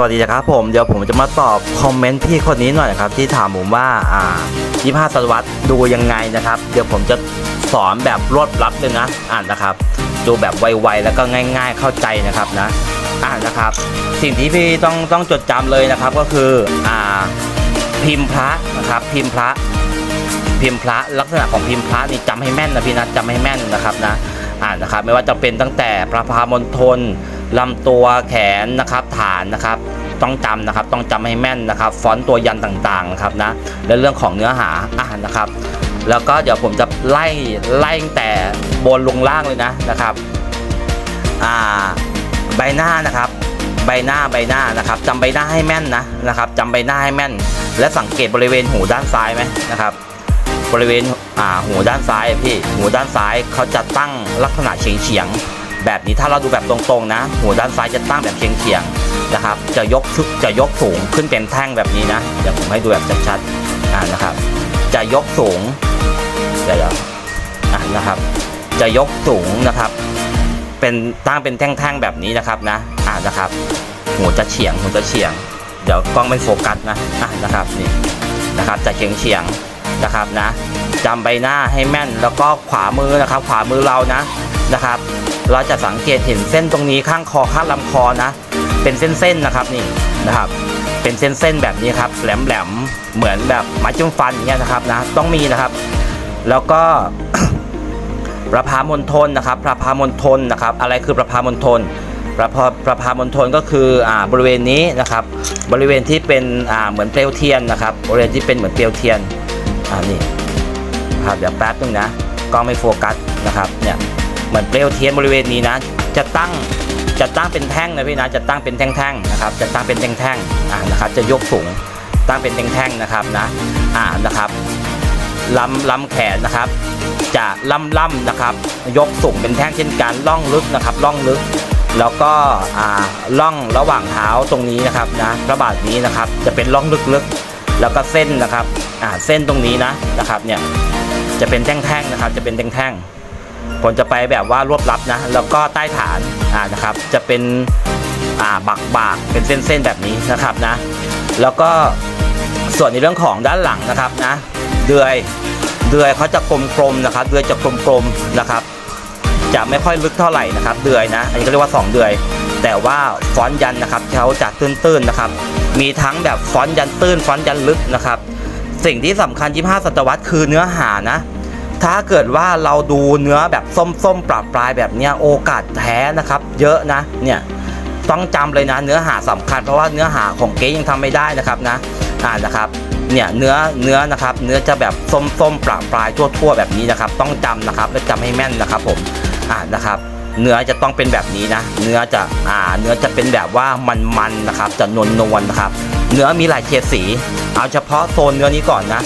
สวัสดีนะครับผมเดี๋ยวผมจะมาตอบคอมเมนต์พี่คนนี้หน่อยครับที่ถามผมว่าอ่า25ศตวรรษดูยังไงนะครับ เดี๋ยวผมจะสอนแบบรวดลับเลยนะ อ่านนะครับ ดูแบบไวๆแล้วก็ง่าย ๆ เข้าใจนะครับนะ อ่านนะครับ สิ่งที่พี่ต้องต้องจดจำเลยนะครับก็คืออ่าพิมพ์พระนะครับ พิมพ์พระ พิมพ์พระลักษณะของพิมพ์พระนี่จำให้แม่นนะพี่นะจำให้แม่นนะครับนะ อ่านนะครับ ไม่ว่าจะเป็นตั้งแต่พระพามณฑล ลำตัวแขนนะครับฐานนะครับต้องจำนะครับต้องจำให้แม่นนะครับ ฟอนต์ตัวยันต่างๆนะครับนะและเรื่องของเนื้อหาอ่านะครับ แล้วก็เดี๋ยวผมจะไล่ไล่แต่บนลงล่างเลยนะนะครับอ่าใบหน้านะครับใบหน้าใบหน้านะครับจำใบหน้าให้แม่นนะนะครับจำใบหน้าให้แม่น และสังเกตบริเวณหูด้านซ้ายไหมนะครับ บริเวณอ่าหูด้านซ้ายพี่หูด้านซ้ายเขาจะตั้งลักษณะเฉียงเฉียงๆ แบบนี้ถ้าเราดูแบบตรงๆนะหูด้านซ้ายจะตั้งแบบเฉียงๆนะครับ จะยกชุจะยกสูงขึ้นเป็นแท่งแบบนี้นะเดี๋ยวผมให้ดูแบบชัดๆอ่านะครับ จะยกสูงเดี๋ยวอ่านะครับ จะยกสูงนะครับ เป็นตั้งเป็นแท่งๆแบบนี้นะครับนะอ่านะครับหูจะเฉียงหูจะเฉียง เดี๋ยวกล้องไม่โฟกัสนะอะนะครับนี่นะครับจะเฉียงเฉียงๆนะครับนะจำใบหน้าให้แม่นแล้วก็ขวามือนะครับ ขวามือเรานะนะครับ เราจะสังเกตเห็นเส้นตรงนี้ข้างคอข้างลำคอนะ เป็นเส้นๆนะครับนี่นะครับ เป็นเส้นๆแบบนี้ครับแหลมๆเหมือนแบบไม้จิ้มฟันเงี้ยนะครับนะต้องมีนะครับ แล้วก็ประพามณฑลนะครับประพามณฑลนะครับ อะไรคือประพามณฑลประพประพามณฑลก็คืออ่าบริเวณนี้นะครับ บริเวณที่เป็นอ่าเหมือนเปลวเทียนนะครับ บริเวณที่เป็นเหมือนเปลวเทียนอ่านี่ครับเดี๋ยวแป๊บนึงนะกล้องไม่โฟกัสนะครับเนี่ย เหมือนเปลวเทียนบริเวณนี้นะ จะตั้งจะตั้งเป็นแท่งนะพี่นะจะตั้งเป็นแท่งๆนะครับ จะตั้งเป็นแท่งๆอ่านะครับ จะยกสูงตั้งเป็นแท่งๆนะครับนะอ่านะครับลำลำแขนนะครับ จะล่ำล่ำนะครับ ยกสูงเป็นแท่งเช่นกันล่องลึกนะครับล่องลึก แล้วก็อ่าล่องระหว่างเท้าตรงนี้นะครับนะพระบาทนี้นะครับ จะเป็นล่องลึกๆ แล้วก็เส้นนะครับอ่าเส้นตรงนี้นะนะครับเนี่ยจะเป็นแท่งๆนะครับ จะเป็นแท่งๆ ผมจะไปแบบว่ารวบลับนะ แล้วก็ใต้ฐานอ่านะครับ จะเป็นอ่าบักบากเป็นเส้นๆแบบนี้นะครับนะ แล้วก็ส่วนในเรื่องของด้านหลังนะครับนะ เดือยเดือยเขาจะกลมๆนะครับ เดือยจะกลมๆนะครับ จะไม่ค่อยลึกเท่าไหร่นะครับ เดือยนะ อันนี้ก็เรียกว่า 2 เดือย แต่ว่าฟอนต์ยันนะครับเขาจะตื้นๆนะครับ มีทั้งแบบฟอนต์ยันตื้นฟอนต์ยันลึกนะครับ สิ่งที่สำคัญ 25 ศตวรรษคือเนื้อหานะ ถ้าเกิดว่าเราดูเนื้อแบบส้มๆปรับปลายแบบเนี้ยโอกาสแพ้นะครับ เยอะนะเนี่ยต้องจำเลยนะเนื้อหาสำคัญเพราะว่าเนื้อหาของเก๊ยังทำไม่ได้นะครับนะอ่านะครับเนี่ยเนื้อเนื้อนะครับ เนื้อจะแบบส้มๆประปรายทั่ว ๆ แบบนี้นะครับ ต้องจำนะครับและจำให้แม่นนะครับผมอ่านะครับเนื้อจะต้องเป็นแบบนี้นะ เนื้อจะอ่าเนื้อจะเป็นแบบว่ามันๆนะครับ จะนวลนวลๆนะครับ เนื้อมีหลายเฉดสี เอาเฉพาะโซนเนื้อนี้ก่อนนะ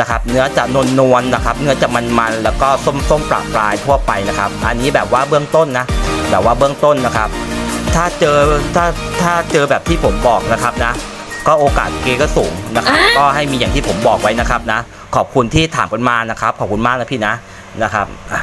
นะครับเนื้อจะนวลนวลๆนะครับ เนื้อจะมันๆแล้วก็ส้มๆประปรายทั่วไปนะครับ อันนี้แบบว่าเบื้องต้นนะแบบว่าเบื้องต้นนะครับ ถ้าเจอถ้าถ้าเจอแบบที่ผมบอกนะครับนะ ก็โอกาสเกย์ก็สูงนะครับ ก็ให้มีอย่างที่ผมบอกไว้นะครับนะ ขอบคุณที่ถามกันมานะครับ ขอบคุณมากนะพี่นะนะครับอะ